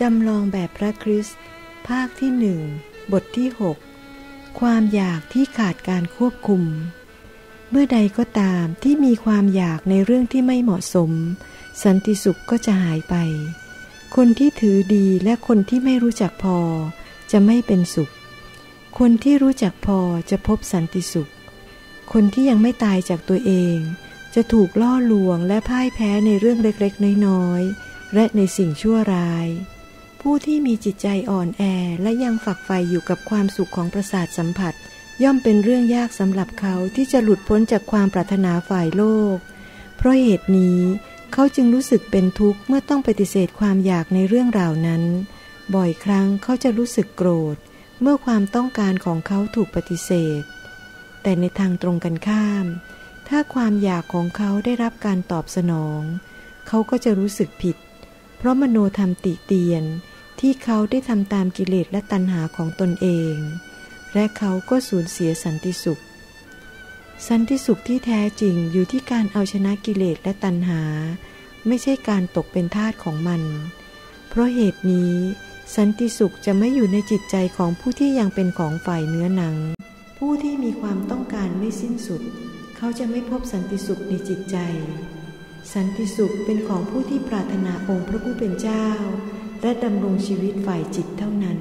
จำลองแบบพระคริสต์ภาคที่หนึ่งบทที่หกความอยากที่ขาดการควบคุม เมื่อใดก็ตามที่มีความอยากในเรื่องที่ไม่เหมาะสม สันติสุขก็จะหายไป คนที่ถือดีและคนที่ไม่รู้จักพอ จะไม่เป็นสุข คนที่รู้จักพอจะพบสันติสุข คนที่ยังไม่ตายจากตัวเอง จะถูกล่อลวงและพ่ายแพ้ในเรื่องเล็กๆ น้อยๆและในสิ่งชั่วร้าย ผู้ที่มีจิตใจอ่อนแอและยังฝักใฝ่อยู่กับความสุขของประสาทสัมผัส ย่อมเป็นเรื่องยากสำหรับเขาที่จะหลุดพ้นจากความปรารถนาฝ่ายโลก เพราะเหตุนี้เขาจึงรู้สึกเป็นทุกข์เมื่อต้องปฏิเสธความอยากในเรื่องราวนั้น บ่อยครั้งเขาจะรู้สึกโกรธ เมื่อความต้องการของเขาถูกปฏิเสธ แต่ในทางตรงกันข้าม ถ้าความอยากของเขาได้รับการตอบสนอง เขาก็จะรู้สึกผิด เพราะมโนธรรมติเตียนที่เขาได้ทำตามกิเลสและตัณหาของตนเอง และเขาก็สูญเสียสันติสุข สันติสุขที่แท้จริงอยู่ที่การเอาชนะกิเลสและตัณหา ไม่ใช่การตกเป็นทาสของมัน เพราะเหตุนี้ สันติสุขจะไม่อยู่ในจิตใจของผู้ที่ยังเป็นของฝ่ายเนื้อหนัง ผู้ที่มีความต้องการไม่สิ้นสุด เขาจะไม่พบสันติสุขในจิตใจ สันติสุขเป็นของผู้ที่ปรารถนาองค์พระผู้เป็นเจ้า และดำรงชีวิตฝ่ายจิตเท่านั้น